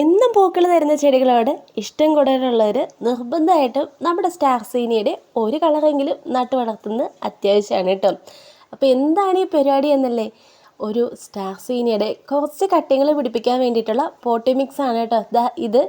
എന്നും പൂക്കൾ തരുന്ന ചെടികളോട് ഇഷ്ടം കൂടുതലുള്ളവർ നിർബന്ധമായിട്ടും നമ്മുടെ സ്റ്റാർ സീനിയുടെ ഒരു കളറെങ്കിലും നട്ടു വളർത്തുന്നത് അത്യാവശ്യമാണ് കേട്ടോ. അപ്പോൾ എന്താണ് ഈ പരിപാടി എന്നല്ലേ? ഒരു സ്റ്റാർ സീനിയുടെ കുറച്ച് കട്ടിങ്ങൾ പിടിപ്പിക്കാൻ വേണ്ടിയിട്ടുള്ള പോട്ടി മിക്സ് ആണ് കേട്ടോ. ദാ ഇത്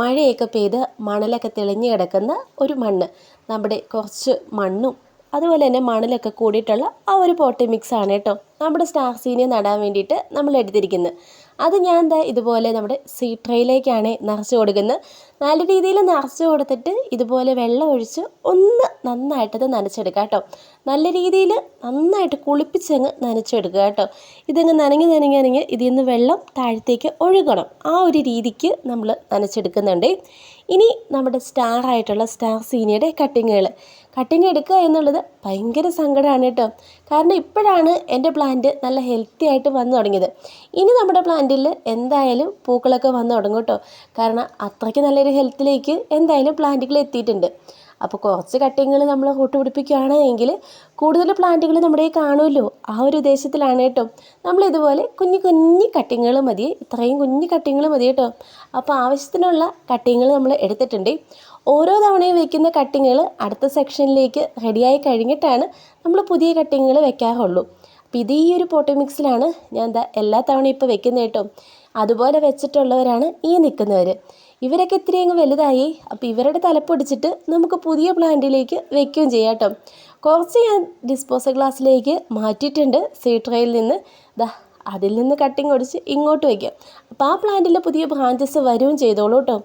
മഴയൊക്കെ പെയ്ത് മണലൊക്കെ തെളിഞ്ഞു കിടക്കുന്ന ഒരു മണ്ണ്. നമ്മുടെ കുറച്ച് മണ്ണും അതുപോലെ തന്നെ മണലൊക്കെ കൂടിയിട്ടുള്ള ആ ഒരു പോട്ടി മിക്സ് ആണ് കേട്ടോ നമ്മുടെ സ്റ്റാർ സീനിയെ നടാൻ വേണ്ടിയിട്ട് നമ്മൾ എടുത്തിരിക്കുന്നത്. അത് ഞാൻ എന്താ ഇതുപോലെ നമ്മുടെ സീ ട്രേയിലേക്കാണ് നിറച്ച് കൊടുക്കുന്നത്. നല്ല രീതിയിൽ നിറച്ച് കൊടുത്തിട്ട് ഇതുപോലെ വെള്ളം ഒഴിച്ച് ഒന്ന് നന്നായിട്ടത് നനച്ചെടുക്കുക കേട്ടോ. നല്ല രീതിയിൽ നന്നായിട്ട് കുളിപ്പിച്ചങ്ങ് നനച്ചെടുക്കുക കേട്ടോ. ഇതങ്ങ് നനങ്ങി നനങ്ങി നനങ്ങി ഇതിൽ നിന്ന് വെള്ളം താഴത്തേക്ക് ഒഴുകണം. ആ ഒരു രീതിക്ക് നമ്മൾ നനച്ചെടുക്കുന്നുണ്ട്. ഇനി നമ്മുടെ സ്റ്റാർ ആയിട്ടുള്ള സ്റ്റാർ സീനിയുടെ കട്ടിങ്ങുകൾ കട്ടിങ് എടുക്കുക എന്നുള്ളത് ഭയങ്കര സങ്കടമാണ് കേട്ടോ. കാരണം ഇപ്പോഴാണ് എന്റെ പ്ലാന്റ് നല്ല ഹെൽത്തി ആയിട്ട് വന്നു തുടങ്ങിയത്. ഇനി നമ്മുടെ പ്ലാന്റിൽ എന്തായാലും പൂക്കളൊക്കെ വന്നു തുടങ്ങും കേട്ടോ. കാരണം അത്രയ്ക്ക് നല്ലൊരു ഹെൽത്തിലേക്ക് എന്തായാലും പ്ലാന്റുകൾ എത്തിയിട്ടുണ്ട്. അപ്പോൾ കുറച്ച് കട്ടിങ്ങൾ നമ്മൾ കൂട്ടുപിടിപ്പിക്കുകയാണ് എങ്കിൽ കൂടുതൽ പ്ലാന്റുകൾ നമ്മുടെ കാണുമല്ലോ ആ ഒരു ഉദ്ദേശത്തിലാണ് കേട്ടോ. നമ്മൾ ഇതുപോലെ കുഞ്ഞു കുഞ്ഞു കട്ടിങ്ങൾ മതി ഇത്രയും കുഞ്ഞു കട്ടിങ്ങൾ മതി കേട്ടോ. അപ്പോൾ ആവശ്യത്തിനുള്ള കട്ടിങ്ങൾ നമ്മൾ എടുത്തിട്ടുണ്ട്. ഓരോ തവണയും വെക്കുന്ന കട്ടിങ്ങൾ അടുത്ത സെക്ഷനിലേക്ക് റെഡിയായി കഴിഞ്ഞിട്ടാണ് നമ്മൾ പുതിയ കട്ടിങ്ങൾ വെക്കാറുള്ളൂ. അപ്പോൾ ഇത് ഈ ഒരു പോട്ടി മിക്സിലാണ് ഞാൻ എന്താ എല്ലാ തവണയും ഇപ്പോൾ വെക്കുന്നത് കേട്ടോ. അതുപോലെ വെച്ചിട്ടുള്ളവരാണ് ഈ നിൽക്കുന്നവർ ഇവരൊക്കെ ഇത്തിരി അങ്ങ് വലുതായി. അപ്പോൾ ഇവരുടെ തലപ്പൊടിച്ചിട്ട് നമുക്ക് പുതിയ പ്ലാന്റിലേക്ക് വെക്കുകയും ചെയ്യാം കേട്ടോ. കുറച്ച് ഞാൻ ഡിസ്പോസൽ ഗ്ലാസ്സിലേക്ക് മാറ്റിയിട്ടുണ്ട്. സീ സീട്രയിൽ നിന്ന്. ദാ അതിൽ നിന്ന് കട്ടിങ് ഒടിച്ച് ഇങ്ങോട്ട് വയ്ക്കാം അപ്പോൾ ആ പ്ലാന്റിൽ പുതിയ ബ്രാഞ്ചസ് വരികയും ചെയ്തോളൂ കേട്ടോ.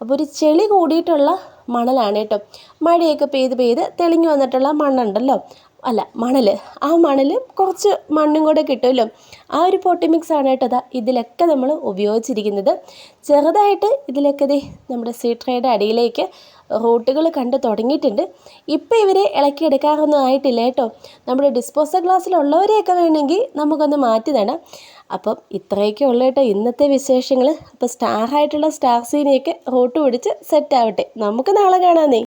അപ്പോൾ ഒരു ചെളി കൂടിയിട്ടുള്ള മണലാണ് കേട്ടോ. മഴയൊക്കെ പെയ്ത് പെയ്ത് തെളിഞ്ഞു വന്നിട്ടുള്ള മണ്ണുണ്ടല്ലോ. അല്ല മണൽ ആ മണൽ കുറച്ച് മണ്ണും കൂടെ കിട്ടുമല്ലോ. ആ ഒരു പോട്ടി മിക്സ് ആണ് കേട്ടോ അതാ ഇതിലൊക്കെ നമ്മൾ ഉപയോഗിച്ചിരിക്കുന്നത്. ചെറുതായിട്ട് ഇതിലൊക്കെ ദേ നമ്മുടെ സീട്രയുടെ അടിയിലേക്ക് റൂട്ടുകൾ കണ്ടു തുടങ്ങിയിട്ടുണ്ട്. ഇപ്പോൾ ഇവരെ ഇളക്കിയെടുക്കാറൊന്നും ആയിട്ടില്ല കേട്ടോ. നമ്മുടെ ഡിസ്പോസൽ ഗ്ലാസ്സിലുള്ളവരെയൊക്കെ വേണമെങ്കിൽ നമുക്കൊന്ന് മാറ്റി നടാം അപ്പം ഇത്രയൊക്കെ ഉള്ളു കേട്ടോ ഇന്നത്തെ വിശേഷങ്ങൾ അപ്പോൾ സ്റ്റാർ ആയിട്ടുള്ള സ്റ്റാർ സീനിയൊക്കെ റൂട്ട് പിടിച്ച് സെറ്റ് ആവട്ടെ. നമുക്ക് നാളെ കാണാമെന്നേ